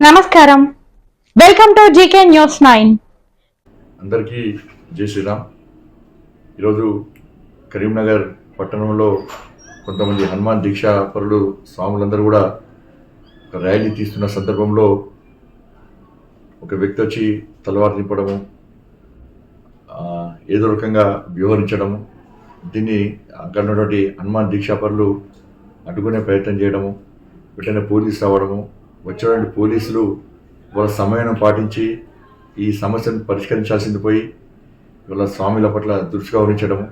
నమస్కారం. Welcome to GK news nine. అందరికీ జై శ్రీరామ్. ఈరోజు కరీంనగర్ పట్టణంలో కొంతమంది హనుమాన్ దీక్షా పరులు స్వాములందరూ కూడా ఒక ర్యాలీ తీస్తున్న సందర్భంలో ఒక వ్యక్తి వచ్చి తలవారు నింపడము ఏదో రకంగా వ్యవహరించడము దీన్ని అక్కడ ఉన్నటువంటి హనుమాన్ దీక్షాపరులు అడ్డుకునే ప్రయత్నం చేయడము వెంటనే పోలీసు రావడము వచ్చినటువంటి పోలీసులు. వాళ్ళ సమయం పాటించి ఈ సమస్యను పరిష్కరించాల్సింది పోయి వాళ్ళ స్వామిల పట్ల దృష్టిగా వహించడము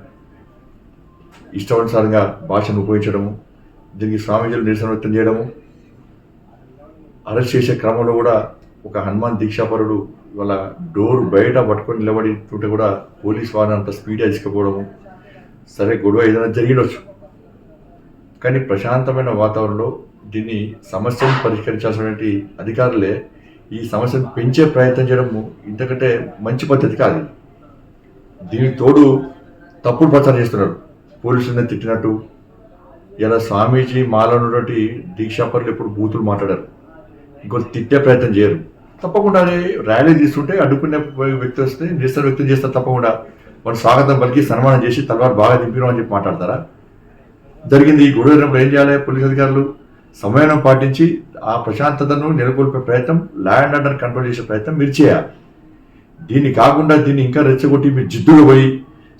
ఇష్టానుసారంగా భాషను ఉపయోగించడము దీనికి స్వామీజీలు నిరసన వ్యక్తం చేయడము అరెస్ట్ చేసే క్రమంలో కూడా ఒక హనుమాన్ దీక్షాపరుడు వాళ్ళ డోర్ బయట పట్టుకొని నిలబడి ఉంటే కూడా పోలీస్ వారిని అంత స్పీడ్గా తీసుకుపోవడము. సరే గొడవ ఏదైనా జరిగినొచ్చు. కానీ ప్రశాంతమైన వాతావరణంలో దీన్ని సమస్యను పరిష్కరించాల్సినటువంటి అధికారులే ఈ సమస్యను పెంచే ప్రయత్నం చేయడము ఇంతకంటే మంచి పద్ధతి కాదు. దీనికి తోడు తప్పుడు ప్రచారం చేస్తున్నారు. పోలీసులను తిట్టినట్టు ఇలా స్వామీజీ మాలో ఉన్నటువంటి దీక్షాపరులు ఎప్పుడు బూతులు మాట్లాడారు. ఇంకొకటి తిట్టే ప్రయత్నం చేయరు. తప్పకుండా ర్యాలీ తీసుకుంటే అడ్డుకునే వ్యక్తి వస్తే నిరసన వ్యక్తం చేస్తారు తప్పకుండా. వాళ్ళు స్వాగతం పలికి సన్మానం చేసి తలవారు బాగా దింపినాం అని చెప్పి మాట్లాడతారా? జరిగింది ఈ గొడవ ఏం చేయాలి? పోలీస్ అధికారులు సమయం పాటించి ఆ ప్రశాంతతను నెలకొల్పే ప్రయత్నం ల్యాండ్ అండర్ కంట్రోల్ చేసే ప్రయత్నం మీరు చేయాలి. దీన్ని కాకుండా దీన్ని ఇంకా రెచ్చగొట్టి మీరు జిద్దుగా పోయి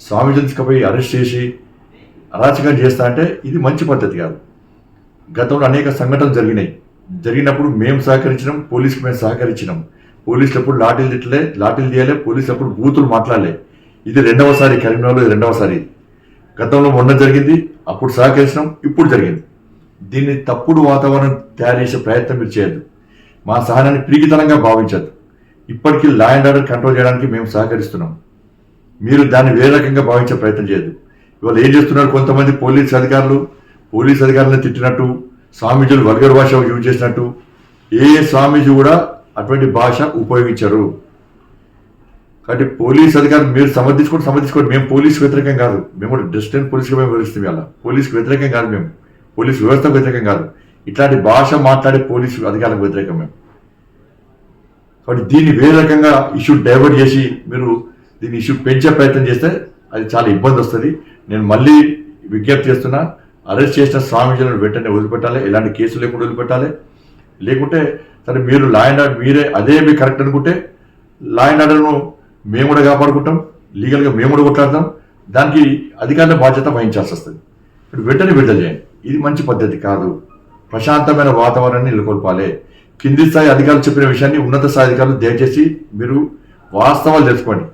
స్వామి పోయి అరెస్ట్ చేసి అరాచకం చేస్తా అంటే ఇది మంచి పద్ధతి కాదు. గతంలో అనేక సంఘటనలు జరిగినాయి. జరిగినప్పుడు మేము సహకరించినాం పోలీసుకు మేము సహకరించినాం. పోలీసులు ఎప్పుడు లాఠీలు తిట్టలే లాఠీలు తీయలే పోలీసులు ఎప్పుడు బూతులు మాట్లాడలే. ఇది రెండవసారి కరీంనగర్లో ఇది రెండవసారి. గతంలో మొన్న జరిగింది అప్పుడు సహకరించినాం ఇప్పుడు జరిగింది. దీన్ని తప్పుడు వాతావరణం తయారు చేసే ప్రయత్నం మీరు చేయొద్దు. మా సహనాన్ని పిరిగితనంగా భావించద్దు. ఇప్పటికీ లా అండ్ ఆర్డర్ కంట్రోల్ చేయడానికి మేము సహకరిస్తున్నాం. మీరు దాన్ని వేరే రకంగా భావించే ప్రయత్నం చేయదు ఇవాళ ఏం చేస్తున్నారు కొంతమంది పోలీస్ అధికారులు? పోలీస్ అధికారులను తిట్టినట్టు స్వామీజీలు వర్గర్ భాష యూజ్ చేసినట్టు ఏ స్వామీజీ కూడా అటువంటి భాష ఉపయోగించరు. కాబట్టి పోలీస్ అధికారులు మీరు సమర్థించుకోండి సమర్థించుకోండి. మేము పోలీస్ వ్యతిరేకం కాదు. మేము కూడా డిస్టెంట్ పోలీస్గా మేము వివరిస్తాం అలా పోలీస్ వ్యతిరేకం కాదు మేము. పోలీస్ వ్యవస్థకు వ్యతిరేకం కాదు. ఇట్లాంటి భాష మాట్లాడే పోలీసు అధికారులకు వ్యతిరేకం మేము. కాబట్టి దీన్ని వేరే రకంగా ఇష్యూ డైవర్ట్ చేసి మీరు దీన్ని ఇష్యూ పెంచే ప్రయత్నం చేస్తే అది చాలా ఇబ్బంది వస్తుంది. నేను మళ్ళీ విజ్ఞప్తి చేస్తున్నా అరెస్ట్ చేసిన స్వామీజీలను వెంటనే వదిలిపెట్టాలి. ఎలాంటి కేసులు లేకుండా వదిలిపెట్టాలి. లేకుంటే సరే మీరు లా అండ్ ఆర్డర్ మీరే అదే మీ కరెక్ట్ అనుకుంటే లా అండ్ ఆర్డర్ను మేము కూడా కాపాడుకుంటాం. లీగల్గా మేము కూడా కొట్లాడతాం. దానికి అధికారుల బాధ్యత వహించాల్సి వస్తుంది. ఇప్పుడు వెంటనే విడుదల చేయండి. ఇది మంచి పద్ధతి కాదు. ప్రశాంతమైన వాతావరణాన్ని నెలకొల్పాలి. కింది స్థాయి అధికారులు చెప్పిన విషయాన్ని ఉన్నత స్థాయి అధికారులు దయచేసి మీరు వాస్తవాలు తెలుసుకోండి.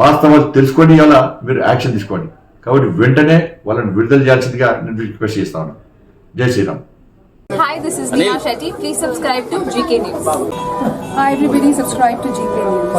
వాస్తవాలు తెలుసుకొని అలా మీరు యాక్షన్ తీసుకోండి. కాబట్టి వెంటనే వాళ్ళని విడుదల చేయాల్సిందిగా నేను రిక్వెస్ట్ చేస్తాను జై Sriram. Hi, this is Neha Shetty. Please subscribe to GK News. Hi everybody, subscribe to GK News.